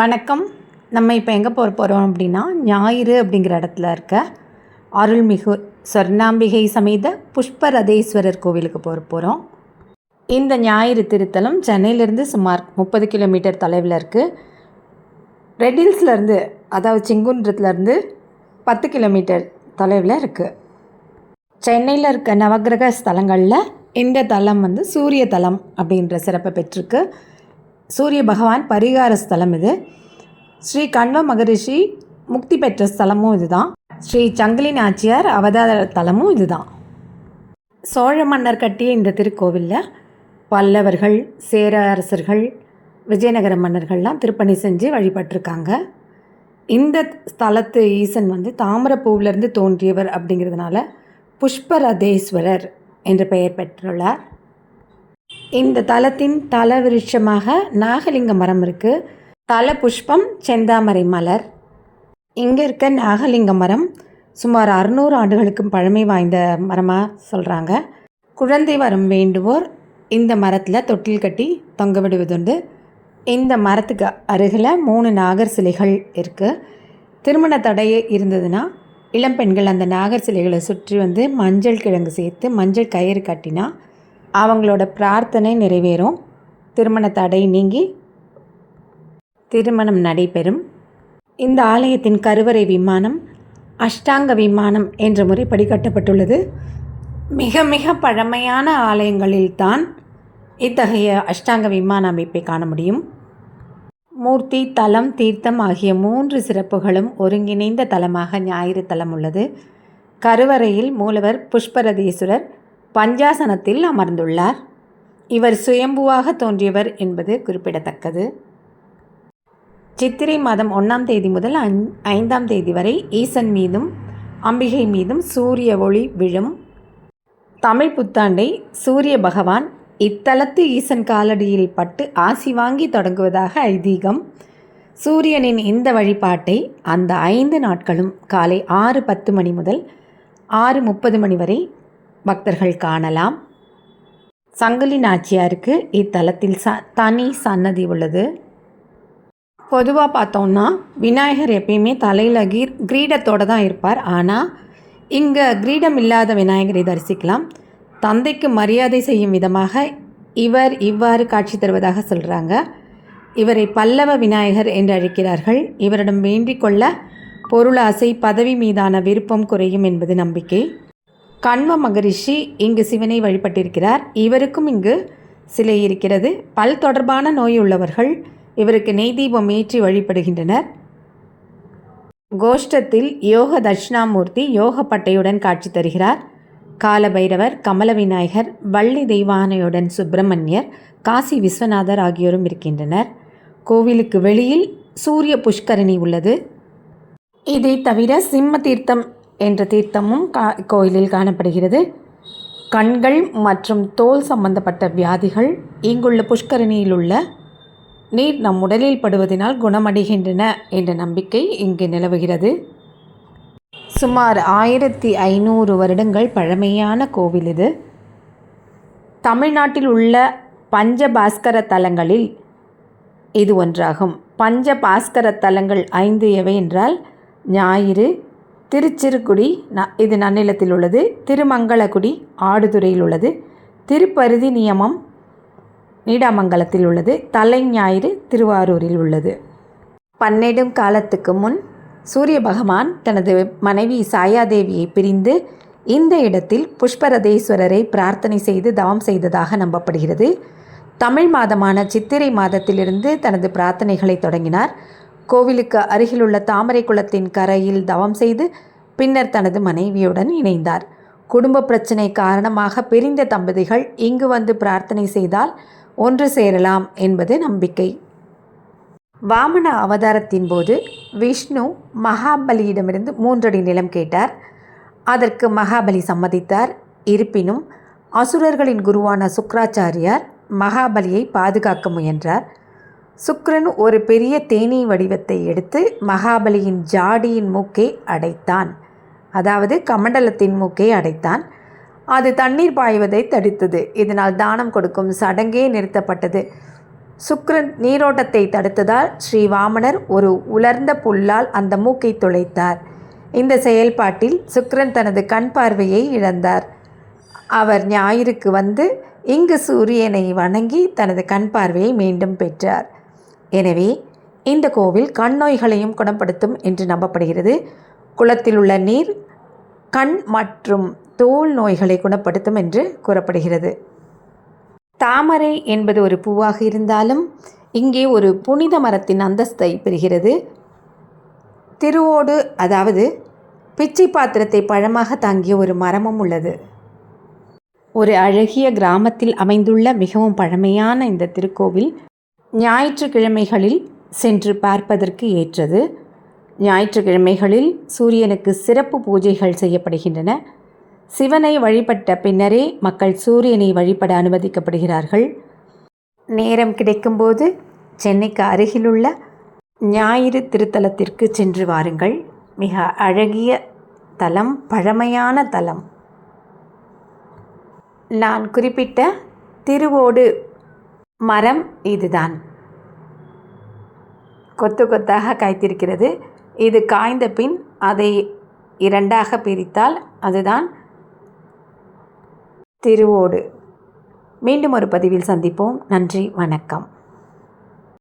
வணக்கம். நம்ம இப்போ எங்கே போக போகிறோம் அப்படின்னா ஞாயிறு அப்படிங்கிற இடத்துல இருக்க அருள்மிகு சொர்ணாம்பிகை சமேத புஷ்பரதேஸ்வரர் கோவிலுக்கு போக போகிறோம் இந்த ஞாயிறு திருத்தலம் சென்னையிலேருந்து சுமார் முப்பது கிலோமீட்டர் தொலைவில் இருக்குது ரெட்டில்ஸ்லேருந்து அதாவது செங்குன்றத்துலேருந்து பத்து கிலோமீட்டர் தொலைவில் இருக்குது சென்னையில் இருக்க நவக்கிரக ஸ்தலங்களில் இந்த தலம் வந்து சூரிய தலம் அப்படின்ற சிறப்பை பெற்றிருக்கு. சூரிய பகவான் பரிகார ஸ்தலம் இது. ஸ்ரீ கண்வ மகரிஷி முக்தி பெற்ற ஸ்தலமும் இதுதான். ஸ்ரீ சங்கிலி நாச்சியார் அவதார தலமும் இதுதான். சோழ மன்னர் கட்டிய இந்த திருக்கோவிலில் பல்லவர்கள் சேர அரசர்கள் விஜயநகர மன்னர்கள்லாம் திருப்பணி செஞ்சு வழிபட்டிருக்காங்க. இந்த ஸ்தலத்து ஈசன் வந்து தாமரப்பூவிலேருந்து தோன்றியவர் அப்படிங்கிறதுனால புஷ்பரதேஸ்வரர் என்று பெயர் பெற்றுள்ளார். இந்த தலத்தின் தல விருட்சமாக நாகலிங்க மரம் இருக்குது தல புஷ்பம் செந்தாமரை மலர். இங்கே இருக்க நாகலிங்க மரம் சுமார் அறுநூறு ஆண்டுகளுக்கும் பழமை வாய்ந்த மரமாக சொல்கிறாங்க குழந்தை வரம் வேண்டுவோர் இந்த மரத்தில் தொட்டில் கட்டி தொங்க விடுவதுண்டு. இந்த மரத்துக்கு அருகில் மூணு நாகர் சிலைகள் இருக்குது திருமண தடை இருந்ததுன்னா இளம்பெண்கள் அந்த நாகர் சிலைகளை சுற்றி வந்து மஞ்சள் கிழங்கு சேர்த்து மஞ்சள் கயிறு கட்டினா அவங்களோட பிரார்த்தனை நிறைவேறும். திருமண தடை நீங்கி திருமணம் நடைபெறும். இந்த ஆலயத்தின் கருவறை விமானம் அஷ்டாங்க விமானம் என்ற முறைப்படி கட்டப்பட்டுள்ளது. மிக மிக பழமையான ஆலயங்களில்தான் இத்தகைய அஷ்டாங்க விமான அமைப்பை காண முடியும். மூர்த்தி தலம் தீர்த்தம் ஆகிய மூன்று சிறப்புகளும் ஒருங்கிணைந்த தலமாக ஞாயிறு தலம் உள்ளது. கருவறையில் மூலவர் புஷ்பரதீஸ்வரர் பஞ்சாசனத்தில் அமர்ந்துள்ளார். இவர் சுயம்புவாக தோன்றியவர் என்பது குறிப்பிடத்தக்கது. சித்திரை மாதம் ஒன்றாம் தேதி முதல் ஐந்தாம் தேதி வரை ஈசன் மீதும் அம்பிகை மீதும் சூரிய ஒளி விழும். தமிழ் புத்தாண்டை சூரிய பகவான் இத்தலத்து ஈசன் காலடியில் பட்டு ஆசி வாங்கி தொடங்குவதாக ஐதீகம். சூரியனின் இந்த வழிபாட்டை அந்த ஐந்து நாட்களும் காலை ஆறு பத்து மணி முதல் ஆறு முப்பது மணி வரை பக்தர்கள் காணலாம். சங்கலி நாச்சியாருக்கு இத்தலத்தில் ச தனி சன்னதி உள்ளது. பொதுவாக பார்த்தோம்னா விநாயகர் எப்பயுமே தலையில் கீர் கிரீடத்தோடு தான் இருப்பார். ஆனால் இங்கே கிரீடம் இல்லாத விநாயகரை தரிசிக்கலாம். தந்தைக்கு மரியாதை செய்யும் விதமாக இவர் இவ்வாறு காட்சி தருவதாக சொல்கிறாங்க இவரை பல்லவ விநாயகர் என்று அழைக்கிறார்கள். இவரிடம் வேண்டிக் கொள்ள பொருளாசை பதவி மீதான விருப்பம் குறையும் என்பது நம்பிக்கை. கண்வ மகரிஷி இங்கு சிவனை வழிபட்டிருக்கிறார். இவருக்கும் இங்கு சிலை இருக்கிறது. பல் தொடர்பான நோய் உள்ளவர்கள் இவருக்கு நெய் தீபம் ஏற்றி வழிபடுகின்றனர். கோஷ்டத்தில் யோக தட்சிணாமூர்த்தி யோக பட்டையுடன் காட்சி தருகிறார். காலபைரவர் கமல விநாயகர் வள்ளி தெய்வானையுடன் சுப்பிரமணியர் காசி விஸ்வநாதர் ஆகியோரும் இருக்கின்றனர். கோவிலுக்கு வெளியில் சூரிய புஷ்கரணி உள்ளது. இதை தவிர சிம்ம தீர்த்தம் என்ற தீர்த்தமும் கா கோயிலில் காணப்படுகிறது. கண்கள் மற்றும் தோல் சம்பந்தப்பட்ட வியாதிகள் இங்குள்ள புஷ்கரணியில் உள்ள நீர் நம் உடலில் படுவதனால் குணமடைகின்றன என்ற நம்பிக்கை இங்கு நிலவுகிறது. சுமார் ஆயிரத்தி ஐநூறு வருடங்கள் பழமையான கோவில் இது. தமிழ்நாட்டில் உள்ள பஞ்சபாஸ்கர தலங்களில் இது ஒன்றாகும். பஞ்ச பாஸ்கர தலங்கள் ஐந்து எவை என்றால் ஞாயிறு திருச்சிறுக்குடி ந இது நன்னிலத்தில் உள்ளது. திருமங்களக்குடி ஆடுதுறையில் உள்ளது. திருப்பருதி நியமம் நீடாமங்கலத்தில் உள்ளது. தலைஞாயிறு திருவாரூரில் உள்ளது. பன்னெடும் காலத்துக்கு முன் சூரிய பகவான் தனது மனைவி சாயாதேவியை பிரிந்து இந்த இடத்தில் புஷ்பரதேஸ்வரரை பிரார்த்தனை செய்து தவம் செய்ததாக நம்பப்படுகிறது. தமிழ் மாதமான சித்திரை மாதத்திலிருந்து தனது பிரார்த்தனைகளை தொடங்கினார். கோவிலுக்கு அருகிலுள்ள தாமரை குளத்தின் கரையில் தவம் செய்து பின்னர் தனது மனைவியுடன் இணைந்தார். குடும்ப பிரச்சனை காரணமாக பிரிந்த தம்பதிகள் இங்கு வந்து பிரார்த்தனை செய்தால் ஒன்று சேரலாம் என்பது நம்பிக்கை. வாமன அவதாரத்தின் போது விஷ்ணு மகாபலியிடமிருந்து மூன்றடி நிலம் கேட்டார். அதற்கு மகாபலி சம்மதித்தார். இருப்பினும் அசுரர்களின் குருவான சுக்ராச்சாரியார் மகாபலியை பாதுகாக்க முயன்றார். சுக்ரன் ஒரு பெரிய தேனீ வடிவத்தை எடுத்து மகாபலியின் ஜாடியின் மூக்கை அடைத்தான். அதாவது கமண்டலத்தின் மூக்கை அடைத்தான். அது தண்ணீர் பாய்வதை தடுத்தது. இதனால் தானம் கொடுக்கும் சடங்கே நிறுத்தப்பட்டது. சுக்ரன் நீரோட்டத்தை தடுத்ததால் ஸ்ரீ வாமனர் ஒரு உலர்ந்த புல்லால் அந்த மூக்கை துளைத்தார். இந்த செயல்பாட்டில் சுக்ரன் தனது கண் பார்வையை இழந்தார். அவர் ஞாயிறுக்கு வந்து இங்கு சூரியனை வணங்கி தனது கண் பார்வையை மீண்டும் பெற்றார். எனவே இந்த கோவில் கண் நோய்களையும் குணப்படுத்தும் என்று நம்பப்படுகிறது. குளத்தில் உள்ள நீர் கண் மற்றும் தோல் நோய்களை குணப்படுத்தும் என்று கூறப்படுகிறது. தாமரை என்பது ஒரு பூவாக இருந்தாலும் இங்கே ஒரு புனித மரத்தின் அந்தஸ்தை பெறுகிறது. திருவோடு அதாவது பிச்சை பாத்திரத்தை பழமாக தாங்கிய ஒரு மரமும் உள்ளது. ஒரு அழகிய கிராமத்தில் அமைந்துள்ள மிகவும் பழமையான இந்த திருக்கோவில் ஞாயிற்றுக்கிழமைகளில் சென்று பார்ப்பதற்கு ஏற்றது. ஞாயிற்றுக்கிழமைகளில் சூரியனுக்கு சிறப்பு பூஜைகள் செய்யப்படுகின்றன. சிவனை வழிபட்ட பின்னரே மக்கள் சூரியனை வழிபட அனுமதிக்கப்படுகிறார்கள். நேரம் கிடைக்கும்போது சென்னைக்கு அருகிலுள்ள ஞாயிறு திருத்தலத்திற்கு சென்று வாருங்கள். மிக அழகிய தலம் பழமையான தலம். நான் குறிப்பிட்ட திருவோடு மரம் இதுதான். கொத்து கொத்தாக காய்த்திருக்கிறது. இது காய்ந்த பின் அதை இரண்டாக பிரித்தால் அதுதான் திருவோடு. மீண்டும் ஒரு பதிவில் சந்திப்போம். நன்றி வணக்கம்.